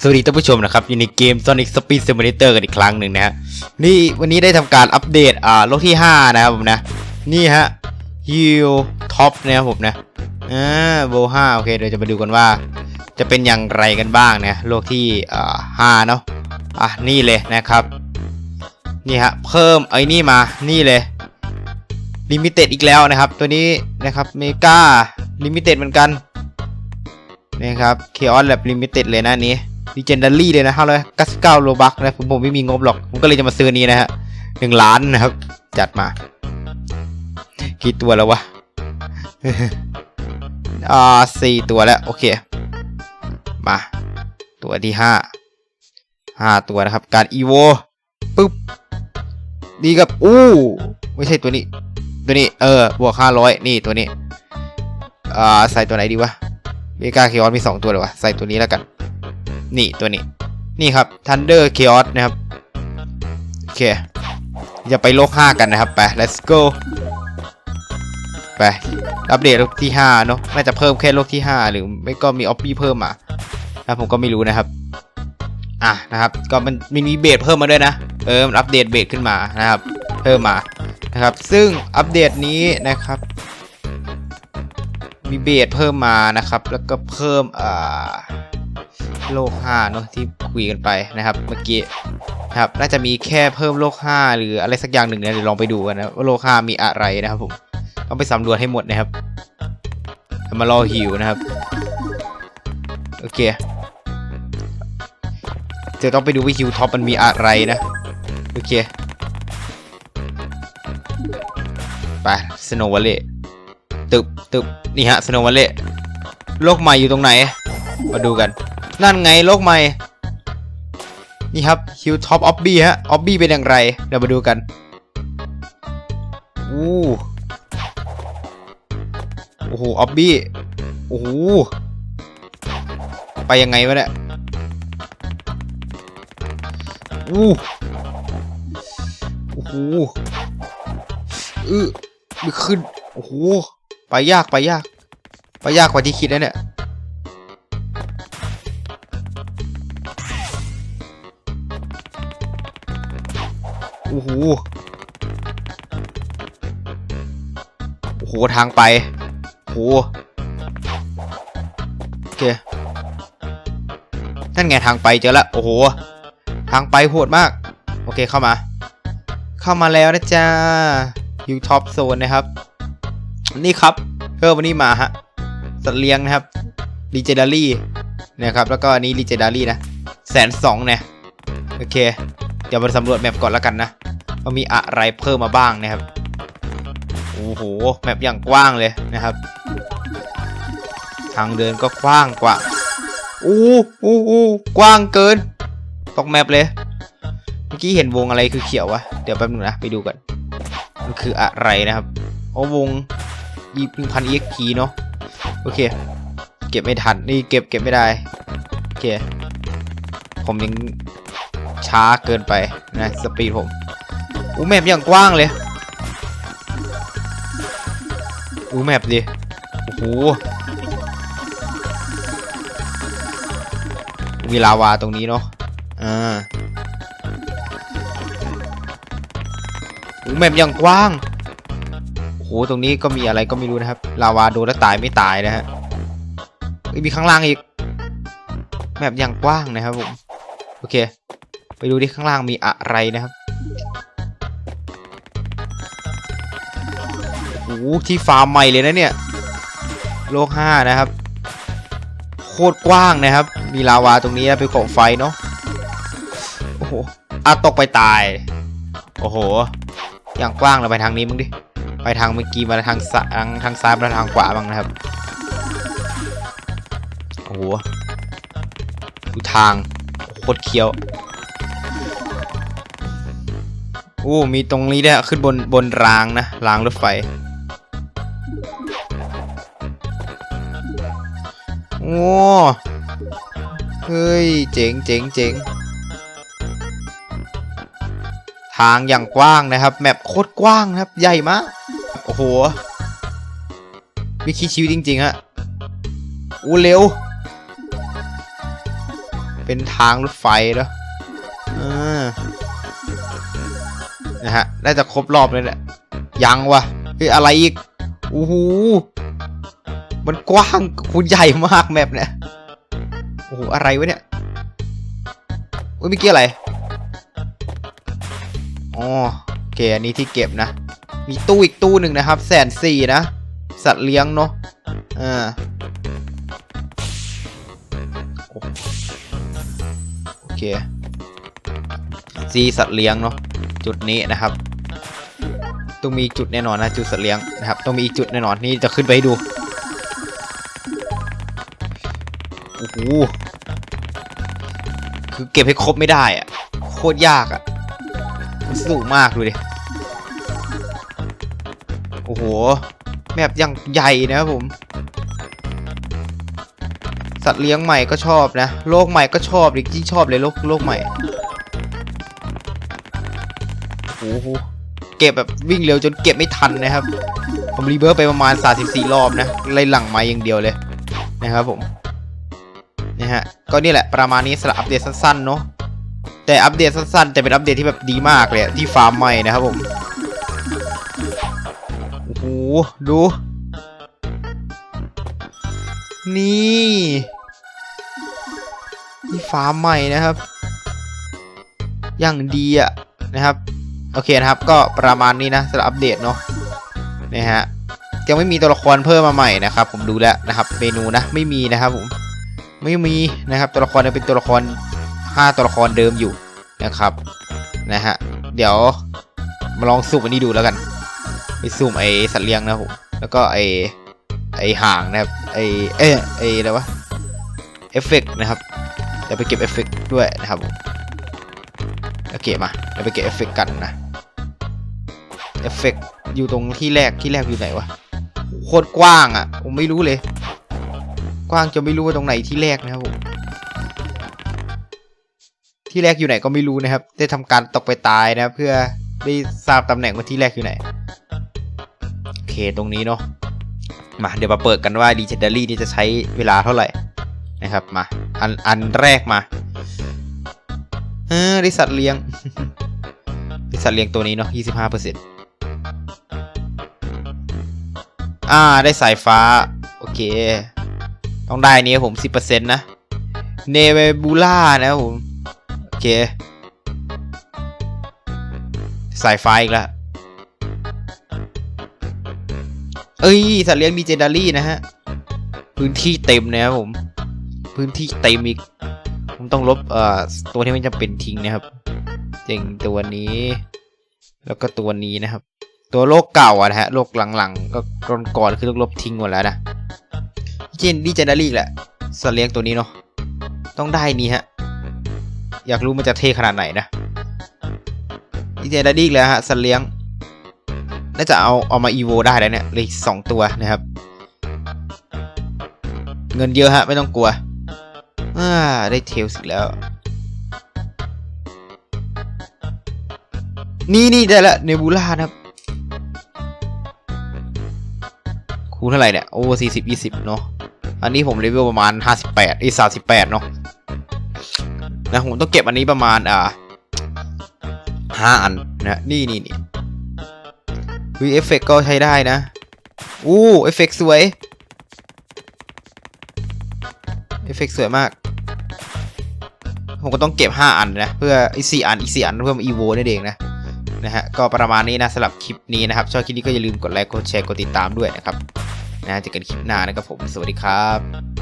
สวัสดีท่านผู้ชมนะครับอยู่ในเกม Sonic Speed Simulator กันอีกครั้งหนึ่งนะฮะนี่วันนี้ได้ทำการอัปเดตอ่าโลกที่ 5 นะครับผมนะ นี่ฮะ Heal Top นะครับผมนะอ่าโบห้าโอเคเดี๋ยวจะมาดูกันว่า จะเป็นอย่างไรกันบ้างนะโลกที่อ่าห้าเนาะอะนี่เลยนะครับ นี่ฮะเพิ่มไอ้นี่มานี่เลยลิมิเต็ดอีกแล้วนะครับ ตัวนี้นะครับเมกาลิมิเต็ดเหมือนกันนะครับเคออสแบบลิมิเต็ดเลยนะนี้ ดีเจนดารี่เลยนะห้าร้อยเก้าสิบเก้าโลบักนะผมผมไม่มีงบหรอก ผมก็เลยจะมาซื้อนี้นะฮะหนึ่งล้านนะครับ จัดมากี่ตัวแล้ววะอ่าสี่ตัวแล้ว โอเค มา ตัวที่ห้าห้าตัวนะครับ การอีโวปึ๊บดีกับอู้ไม่ใช่ตัวนี้ ตัวนี้ เออบวกห้าร้อยนี่ตัวนี้อ่าใส่ตัวไหนดีวะเบกาเคออสมีสองตัวเลยวะใส่ตัวนี้แล้วกัน นี่ตัวนี้ นี่ครับ Thunder Chaos นะครับ โอเค จะไปโลก 5 กันนะครับ ไป let's go ไป อัปเดตโลกที่ 5 เนอะน่าจะเพิ่มแค่โลกที่ 5 หรือไม่ก็มีออฟฟี่เพิ่มมานะผมก็ไม่รู้นะครับ อะนะครับ ก็มันมันมีเบสเพิ่มมาด้วยนะ เออ มันอัปเดตเบสขึ้นมานะครับ เพิ่มมา นะครับ ซึ่งอัปเดตนี้นะครับมีเบสเพิ่มมานะครับ แล้วก็เพิ่มอ่า โลก5เนอะที่คุยกันไปนะครับเมื่อกี้ครับน่าจะมีแค่เพิ่มโลก 5 หรืออะไรสักอย่างหนึ่งเนี่ยเดี๋ยวลองไปดูกันนะว่าโลก 5 มีอะไรนะครับผมต้องไปสำรวจให้หมดนะครับมารอหิวนะครับโอเคเดี๋ยวต้องไปดูว่าฮิวท็อปมันมีอะไรนะโอเคไปสโนว์วลเล่ตึบตึบนี่ฮะสโนว์วลเล่โลกใหม่อยู่ตรงไหน มาดูกัน นั่นไงโลกใหม่ นี่ครับฮิวท็อปออบบี้ฮะออบบี้เป็นอย่างไร เดี๋ยวมาดูกันอู้โอ้โหออบบี้โอ้โหไปยังไงวะเนี่ยอู้โอ้โหอือขึ้นโอ้โหไปยากไปยาก ไปยากกว่าที่คิดนะเนี่ย อ้โหโอ้โหทางไปโอ้โหโอเคนั่นไงทางไปเจอแล้วโอ้โห ทางไปโหดมาก โอเคเข้ามา เข้ามาแล้วนะจ๊ะอยู่ท็อปโซนนะครับ นี่ครับเพิ่มวันนี้มาฮะสัตว์เลี้ยงนะครับลีเจดารี่นะครับแล้วก็อันนี้ลีเจดารี่นะแสนสองเนี่ยโอเค เดี๋ยวมาสำรวจแมปก่อนแล้วกันนะ ว่ามีอะไรเพิ่มมาบ้างนะครับโอ้โหแมปอย่างกว้างเลยนะครับ ทางเดินก็กว้างกว่าอู้อู้อู้กว้างเกินตกแมปเลย เมื่อกี้เห็นวงอะไรคือเขียววะเดี๋ยวแป๊บนึงนะไปดูกันมันคืออะไรนะครับโอ้วงยี่หนึ่งพัน exp เนาะโอเค เก็บไม่ทันนี่เก็บเก็บไม่ได้โอเคผมยังช้าเกินไปนะสปีดผม อูแมปอย่างกว้างเลยอูแมปดิโอ้โหมีลาวาตรงนี้เนาะอ่าอูแมปอย่างกว้างโอ้โหตรงนี้ก็มีอะไรก็ไม่รู้นะครับลาวาโดนแล้วตายไม่ตายนะฮะอ้ยมีข้างล่างอีกแมปอย่างกว้างนะครับผมโอเค ไปดูที่ข้างล่างมีอะไรนะครับ ที่ฟาร์มใหม่เลยนะเนี่ย โลกห้านะครับ โคตรกว้างนะครับ มีลาวาตรงนี้นะเป็นของไฟเนาะ โอ้โหอาตกไปตาย โอ้โห อย่างกว้างเราไปทางนี้มึงดิ ไปทางเมื่อกี้มาทางซ้ายทางทางซ้ายมาทางขวาบ้างนะครับ โอ้โหดูทางโคตรเคี้ยวโอ้ มีตรงนี้ด้วยขึ้นบนบนรางนะ รางรถไฟ โอ้เฮ้ย เจ๋งเจ๋งเจ๋งทางอย่างกว้างนะครับ แมปโคตรกว้างนะครับ ใหญ่มาก โอ้โห วิคีชีวิตจริง ๆ ฮะ อู้เร็ว เป็นทางรถไฟแล้วนะฮะน่าจะครบรอบเลยแหละ ยังวะเฮ้ยอะไรอีกโอ้โห มันกว้างคุณใหญ่มากแมปเนี่ย โอ้โห อะไรวะเนี่ยเฮ้ยเมื่อกี้อะไร อ๋อโอเคอันนี้ที่เก็บนะ มีตู้อีกตู้หนึ่งนะครับ แสนสี่นะ สัตว์เลี้ยงเนาะอ่าโอ้โอเคซีสัตว์เลี้ยงเนาะจุดนี้นะครับ ต้องมีจุดแน่นอนนะจุดสัตว์เลี้ยงนะครับ ต้องมีอีกจุดแน่นอนนี่จะขึ้นไปให้ดู โอ้คือเก็บให้ครบไม่ได้อะโคตรยากอะมันสูงมากดูดิ โอ้โหแมปยังใหญ่นะผม สัตว์เลี้ยงใหม่ก็ชอบนะ โลกใหม่ก็ชอบดิที่ชอบเลยโลกโลกใหม่โอ้โหเก็บแบบวิ่งเร็วจนเก็บไม่ทันนะครับ ผมรีเบิร์ไปประมาณ 34 รอบนะไล่หลังไม้อย่างเดียวเลยนะครับผม นะฮะ ก็นี่แหละประมาณนี้สำหรับอัปเดตสั้นๆเนาะ แต่อัปเดตสั้นๆ แต่เป็นอัปเดตที่แบบดีมากเลยที่ฟาร์มใหม่นะครับผม โอ้โห ดู นี่นี่ฟาร์มใหม่นะครับ อย่างดีอะนะครับ โอเคนะครับ ก็ประมาณนี้นะสำหรับอัปเดตเนาะ นะฮะยังไม่มีตัวละครเพิ่มมาใหม่นะครับ ผมดูแล้วนะครับ เมนูนะไม่มีนะครับผม ไม่มีนะครับตัวละครยังเป็นตัวละคร 5 ตัวละครเดิมอยู่นะครับนะฮะเดี๋ยวมาลองสุ่มอันนี้ดูแล้วกันไปสุ่มไอสัตว์เลี้ยงนะผมแล้วก็ไอไอห่างนะครับไอเอไออะไรวะเอฟเฟกต์นะครับเดี๋ยวไปเก็บเอฟเฟกต์ด้วยนะครับโอเคมาเดี๋ยวไปเก็บเอฟเฟกต์กันนะเอฟเฟกต์อยู่ตรงที่แรกที่แรกอยู่ไหนวะโคตรกว้างอะผมไม่รู้เลย กว้างจะไม่รู้ว่าตรงไหนที่แรกนะครับผมที่แรกอยู่ไหนก็ไม่รู้นะครับ ได้ทำการตกไปตายนะเพื่อได้ทราบตำแหน่งว่าที่แรกอยู่ไหนโอเคตรงนี้เนาะมาเดี๋ยวมาเปิดกันว่า Legendary นี่จะใช้เวลาเท่าไหร่นะครับมาอันอันแรกมาเออได้สัตเลี้ยงได้สัตเลี้ยงตัวนี้เนาะ25เปอร์เซ็นต์อ่าได้สายฟ้า โอเค ต้องได้นี้ครับผม10%นะเนเวบูล่านะผม โอเค สายฟ้าอีกแล้วเอ้ยสัตว์เลี้ยงดีเจนดารี่นะฮะ พื้นที่เต็มนะครับผม พื้นที่เต็มอีก ผมต้องลบเอ่อตัวที่ไม่จำเป็นทิ้งนะครับเจ๋งตัวนี้ แล้วก็ตัวนี้นะครับ ตัวโลกเก่าอะนะฮะโลกหลังๆ ก็ก่อนๆคือต้องลบทิ้งหมดแล้วนะ เจนดีเจนดารีแหละสัตว์เลี้ยงตัวนี้เนาะต้องได้นี้ฮะ อยากรู้มันจะเท่ขนาดไหนนะดีเจนดารีแล้วฮะสัตว์เลี้ยงน่าจะเอาเอามาอีโวได้แล้วเนี่ยเลยสองตัวนะครับ เงินเยอะฮะ ไม่ต้องกลัวอ่าได้เทลสิแล้ว นี่นี่ได้ละเนบูล่านะครับ คูณเท่าไหร่เนี่ย โอ้สี่สิบยี่สิบเนาะ อันนี้ผมเลเวลประมาณห้าสิบแปดอีสามสิบแปดเนาะนะผมต้องเก็บอันนี้ประมาณอ่าห้าอันนะนี่นี่นี่วีเอฟเฟกก็ใช้ได้นะอู้เอฟเฟกสวยเอฟเฟกสวยมาก ผมก็ต้องเก็บ 5 อันนะ เพื่ออีก4อันอีก4อันเพื่อมาอีโวนั่นเองนะนะฮะก็ประมาณนี้นะสำหรับคลิปนี้นะครับ ชอบคลิปนี้ก็อย่าลืมกดไลค์กดแชร์กดติดตามด้วยนะครับ นะเจอกันคลิปหน้านะครับผม สวัสดีครับ